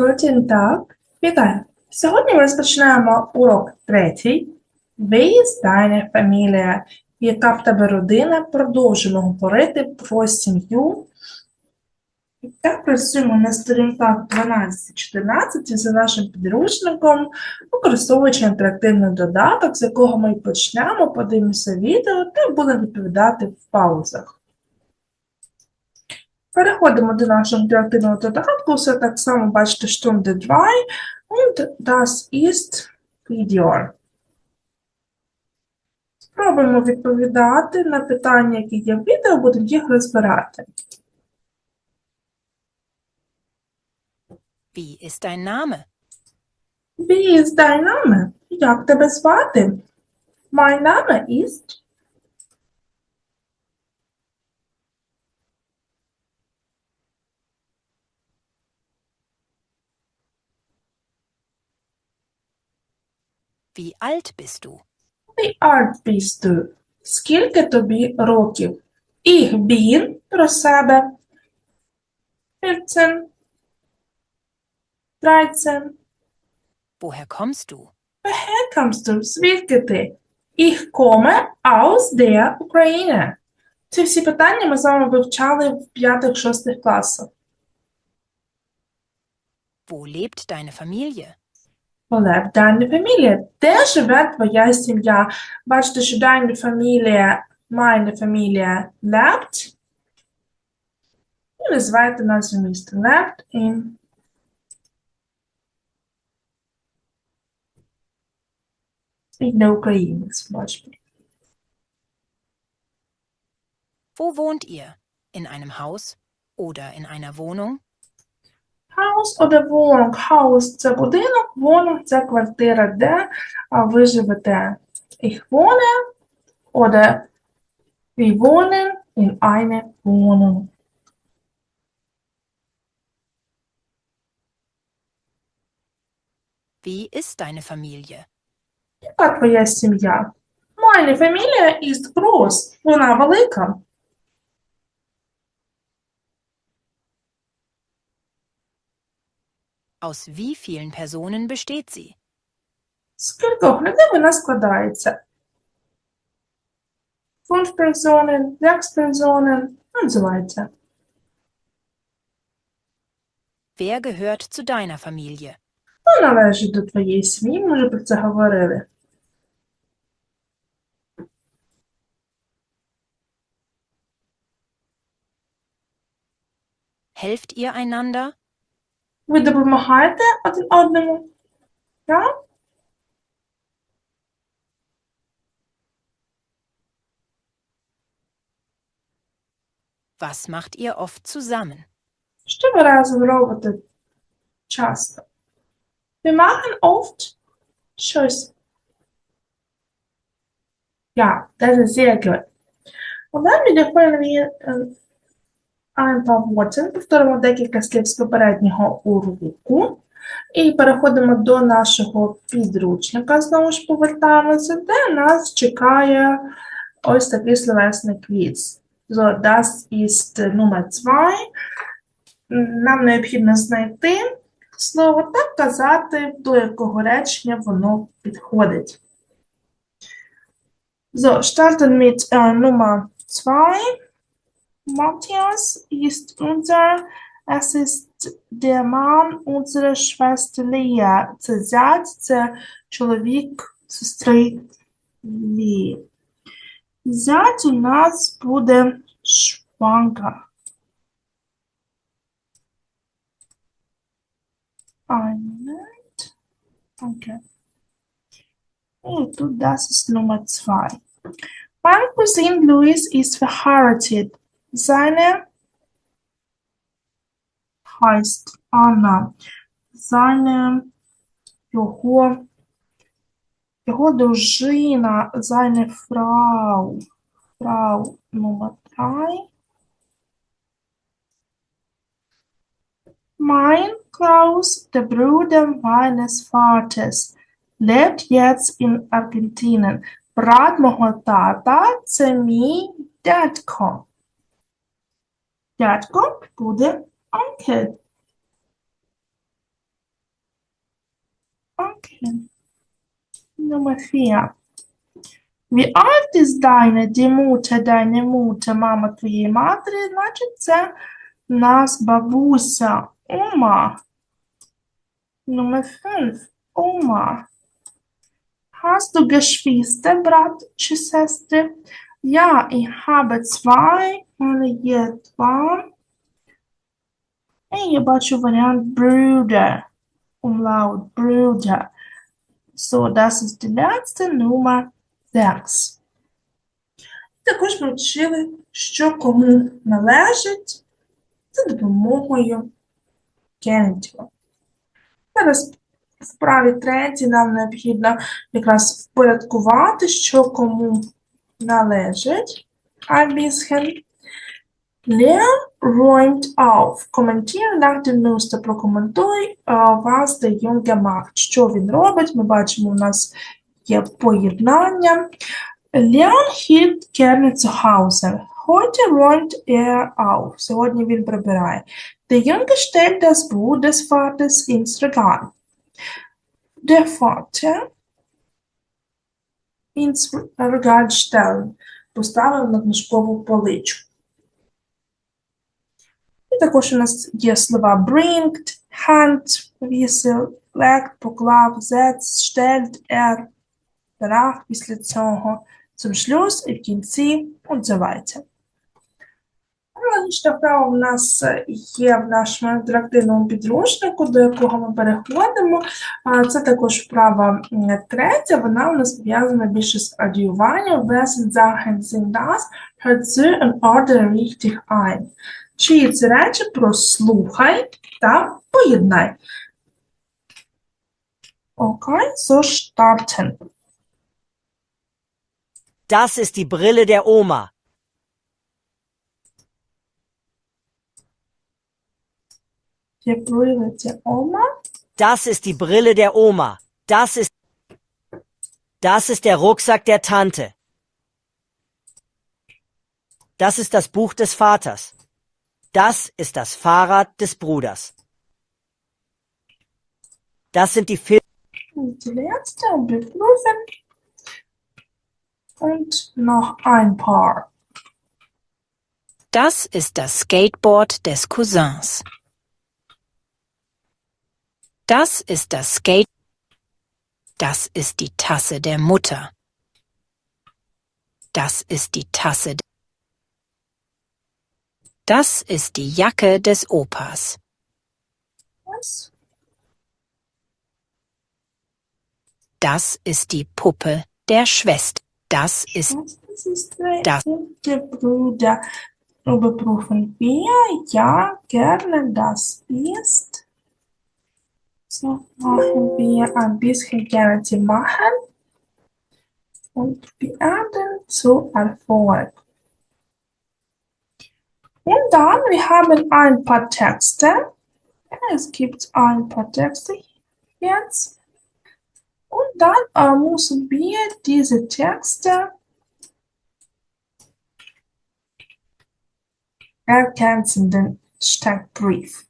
Guten Tag. Вітаю! Сьогодні ми розпочинаємо урок третій. Deine Familie? Яка в тебе родина? Продовжимо говорити про сім'ю. І Так, працюємо на сторінках 12-14 за нашим підручником, використовуючи інтерактивний додаток, з якого ми почнемо, подивимося відео та будемо відповідати в паузах. Переходимо до нашого інтерактивного додатку. Все так само бачите Stunde 2 und das ist Video. Спробуємо відповідати на питання, які є в відео, будемо їх розбирати. Wie ist dein Name? Wie ist dein Name? Як тебе звати? Mein Name ist Wie alt bist du? Wie alt bist du? Скільки тобі років? Ich bin про себе. 14. 13. Woher kommst du? Woher kommst du? Звідки ти? Ich komme aus der Ukraine. Ці всі питання ми з вами вивчали в 5-6 класах. Wo lebt deine Familie? Олег, deine Familie. Де живе твоя сім'я? Бачите, що deine Familie, meine Familie lebt. І називаєте назву міста. Lebt in in der Ukraine zum Beispiel. Wo wohnt ihr? In einem Haus oder in einer Wohnung? Хаус oder Wohnung. Хаус – це будинок, Wohnung – це квартира, де ви живете. Ich wohne oder wir wohnen in einer Wohnung. Wie ist deine Familie? Яка твоя сім'я? Meine Familie ist groß. Вона велика. Aus wie vielen Personen besteht sie? З кількох людей вона складається? Fünf Personen, sechs Personen und so weiter. Wer gehört zu deiner Familie? Хто належить до твоєї сім'ї? Ми вже про це говорили. Helft ihr einander? Ви допомагаєте один одному? Так? Was macht ihr oft zusammen? Що ви разом робите часто? Wir machen oft щось. Ja, das ist sehr gut. Und dann wiederholen wir äh, paar Worte. Повторимо декілька слів з попереднього уроку. І переходимо до нашого підручника. Знову ж повертаємося, де нас чекає ось такий словесний квіз. So, das ist Nummer 2. Нам необхідно знайти слово та казати, до якого речення воно підходить. So, starten mit äh, Nummer 2. Matthias ist unser, es ist der Mann unserer Schwester Lea. Це зять, це чоловік сестри Лії. Зять у нас буде шванка. Einen Moment. Okay. Und du, das ist Nummer zwei. Mein Cousin Luis ist verheiratet. Seine heißt Anna. Seine його, його дружина, seine Frau. Frau Nummer drei. Mein Klaus, der Bruder meines Vaters, lebt jetzt in Argentinien. Брат мого тата – це мій дядько. Дядько буде uncle. Mädchen. Nummer vier. Wie alt ist deine, die Mutter, deine Mutter, мама твоєї матері? Значить, це в нас бабуся, Oma. Nummer fünf. Oma. Hast du Geschwister, Brat чи сестри? Ja, ich habe zwei. У мене є два. І я бачу варіант Bruder. Umlaut Bruder. So, das ist die letzte Nummer 6. Також ми вчили, що кому належить за допомогою генітива. Зараз в вправі третій нам необхідно якраз впорядкувати, що кому належить. Ein bisschen. Auf. Kommentiere nach dem Muster. Прокоментуй, е, der Junge macht. Що він робить? Ми бачимо, у нас є поєднання. Räumt er auf. Сьогодні він прибирає. Junge stellt das Buch des Vater ins Regal stellen. Поставив на книжкову поличку. І також у нас є слова bringt, hand, повісив, legt, поклав, setzt, stellt, er, danach, після цього, zum Schluss і в кінці, weiter. Аналогічна вправа в нас є в нашому інтерактивному підручнику, до якого ми переходимо. Це також вправа третя, вона у нас пов'язана більше з радіюванням. Wessen Sachen sind das? Hört zu und ordne richtig ein. Чиї це речі прослухай та поєднай. Окей, so starten. Das ist die Brille der Oma. Die Brille der Oma. Das ist die Brille der Oma. Das ist Das ist der Rucksack der Tante. Das ist das Buch des Vaters. Das ist das Fahrrad des Bruders. Das sind die Fil Und die letzte und beprüfen. Und noch ein paar. Das ist das Skateboard des Cousins. Das ist das Skate. Das ist die Tasse der Mutter. Das ist die Tasse. Das ist die Jacke des Opas. Das ist die Puppe der Schwester. Das ist Das ist der Das. der Bruder. Überprüfen wir. Ja, gerne das ist. So machen wir ein bisschen gerne zu machen. Und beenden zu Erfolg. Und dann, wir haben ein paar Texte. Es gibt ein paar Texte jetzt. Und dann äh, müssen wir diese Texte ergänzen, den Steckbrief.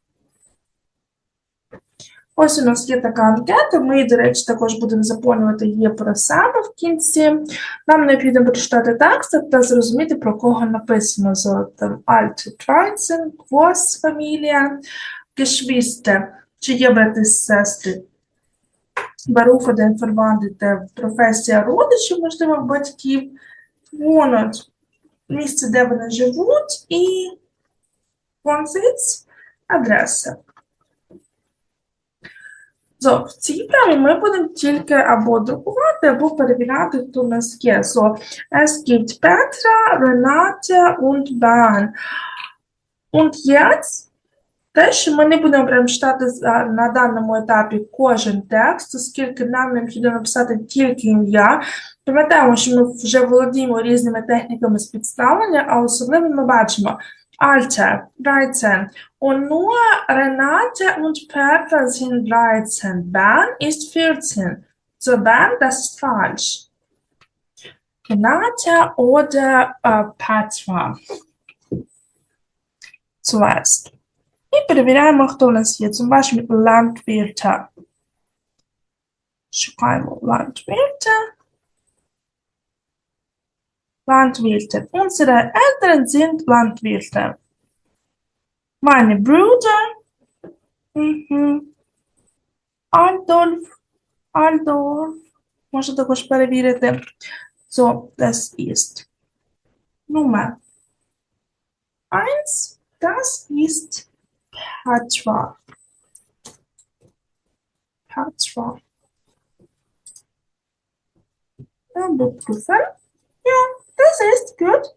Ось у нас є така анкета. Ми, до речі, також будемо заповнювати її про себе в кінці. Нам необхідно прочитати текст та зрозуміти, про кого написано з там Alte Treinzen, Quos фамілія, Geschwister, чи є брати і сестри. Баруфа де інформанти професія родичів, можливо, батьків, вонот, місце, де вони живуть, і Wohnsitz, адреса. So, в цій праві ми будемо тільки або друкувати, або перевіряти, хто у нас є. So, es gibt Petra, Renate und Bernd. Und jetzt, те, що ми не будемо прям читати на даному етапі кожен текст, оскільки нам необхідно написати тільки ім'я. Пам'ятаємо, що ми вже володіємо різними техніками спідставлення, а особливо ми бачимо Alter, 13. Und nur Renate und Petra sind 13. Bernd ist 14. So, Bernd, das ist falsch. Renate oder äh, Petra. Zuerst. І перевіряємо, хто у нас є. Zum Beispiel Landwirte. Шукаємо Landwirte. Landwirte. Unsere Eltern sind Landwirte. Meine Brüder. Mhm. Adolf. Adolf. Можна також перевірити. So, das ist Nummer 1. Das ist Petra. Petra. Überprüfen. Ja, das ist gut.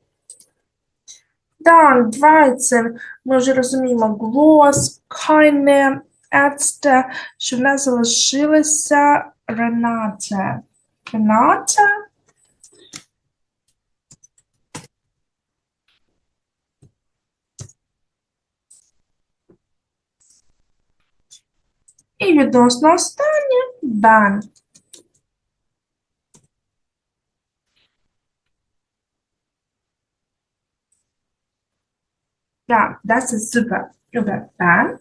Dann 13. Ми вже розуміємо gloss, keine Ärzte, що в нас залишилося Renate. Renate. І відносно останнє ban. Ja, das ist super. Über ban.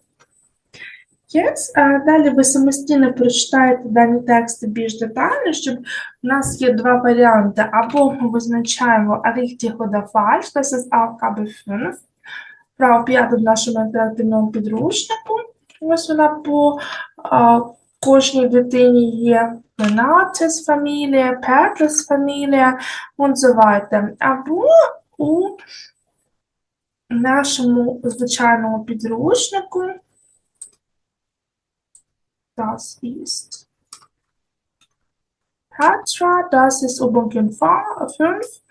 Yes. А далі ви самостійно прочитаєте дані тексти більш детально, щоб у нас є два варіанти. Або ми визначаємо richtig oder falsch, das ist Aufgabe 5. Право 5 в нашому інтерактивному підручнику. Ось вона по а, кожній дитині є Renates фамілія, Petrus фамілія, und so weiter. Або у нашому звичайному підручнику das ist Petra, das ist Übungen 5.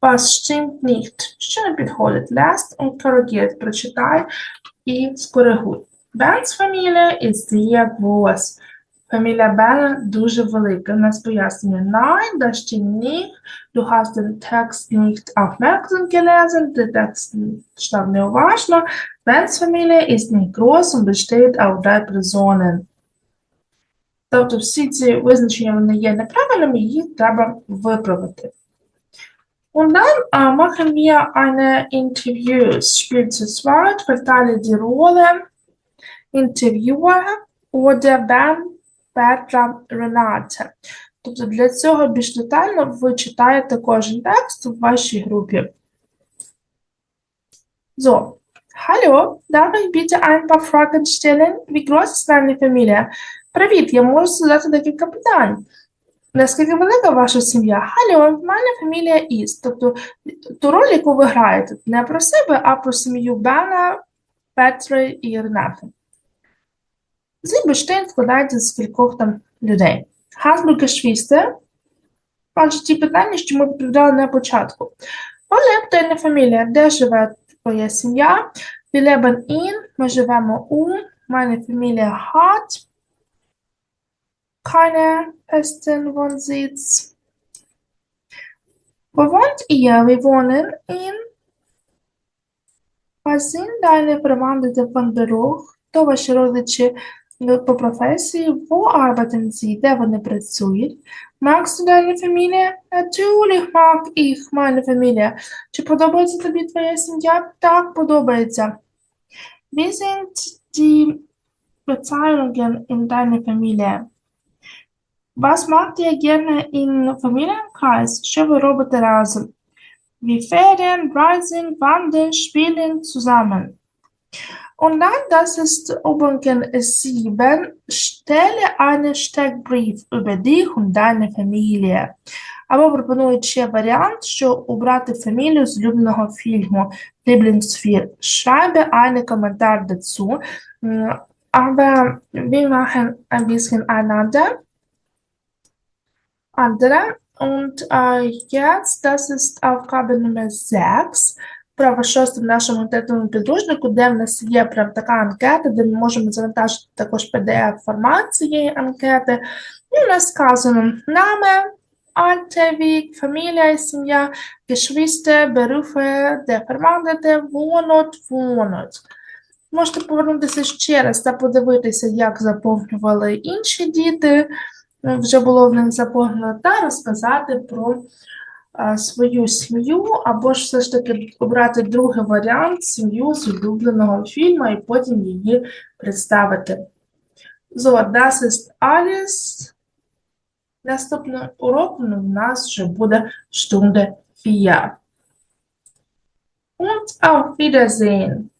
Was stimmt nicht? Що не підходить? Lest und korrigiert. Прочитай і скоригуй. Bens фамілія ist sehr groß. Фамілія Бена дуже велика. У нас пояснення. Nein, das stimmt nicht. Du hast den Text nicht aufmerksam gelesen. Der Text читав неуважно. Bens фамілія ist nicht groß und besteht aus drei Personen. Тобто всі ці визначення вони є неправильними, їх треба виправити. Und dann äh, machen wir eine Interviews-Spiel zu zweit, verteile die Rolle Interviewer oder Ben, Petra, Renate. Тобто для цього більш детально ви читаєте кожен текст у вашій групі. So, hallo, darf ich bitte ein paar Fragen stellen? Wie groß ist deine Familie? Привіт, я можу задати декілька питань. Наскільки велика ваша сім'я? Hallo, meine Familie ist. Тобто ту роль, яку ви граєте, не про себе, а про сім'ю Бена, Петри і Ренати. Злібештейн складається з кількох там людей. Hast Geschwister? Отже, ті питання, що ми відповідали на початку. Deine Familie? Де живе твоя сім'я? Leben in, ми живемо у, meine Familie hat keine festen Wohnsitz. Wo wohnt ihr? Wir wohnen in. Was sind deine Verwandte von? Хто ваші родичі е, по професії? Wo arbeiten sie? Де вони працюють? Magst du deine Familie? Natürlich mag ich meine Familie. Чи подобається тобі твоя сім'я? Так, подобається. Wie sind die Bezeichnungen in deiner Familie? Was macht ihr gerne im Familienkreis? Що ви робите разом? Wir Ferien, Reisen, Wandern, Spielen zusammen. Und dann, das ist Übungen 7. Stelle einen Steckbrief über dich und deine Familie. Або пропонують ще варіант, що обрати фамілію з улюбленого фільму Lieblingsfilm. Schreibe einen Kommentar dazu. Mm, Aber wir machen ein bisschen einander. andere. Und äh, jetzt, das ist Aufgabe Nummer 6. Право шосте в нашому інтернетному підручнику, де в нас є прям така анкета, де ми можемо завантажити також PDF-формат цієї анкети. І у нас сказано Name, Alter, Weg, Familie, сім'я, Geschwister, Berufe, der Verwandte, Wohnort, Wohnort. Можете повернутися ще раз та подивитися, як заповнювали інші діти вже було в них заповнено, та розказати про свою сім'ю, або ж все ж таки обрати другий варіант сім'ю з улюбленого фільму і потім її представити. So, das ist alles. Наступний урок у нас вже буде Stunde 4. Und auf Wiedersehen!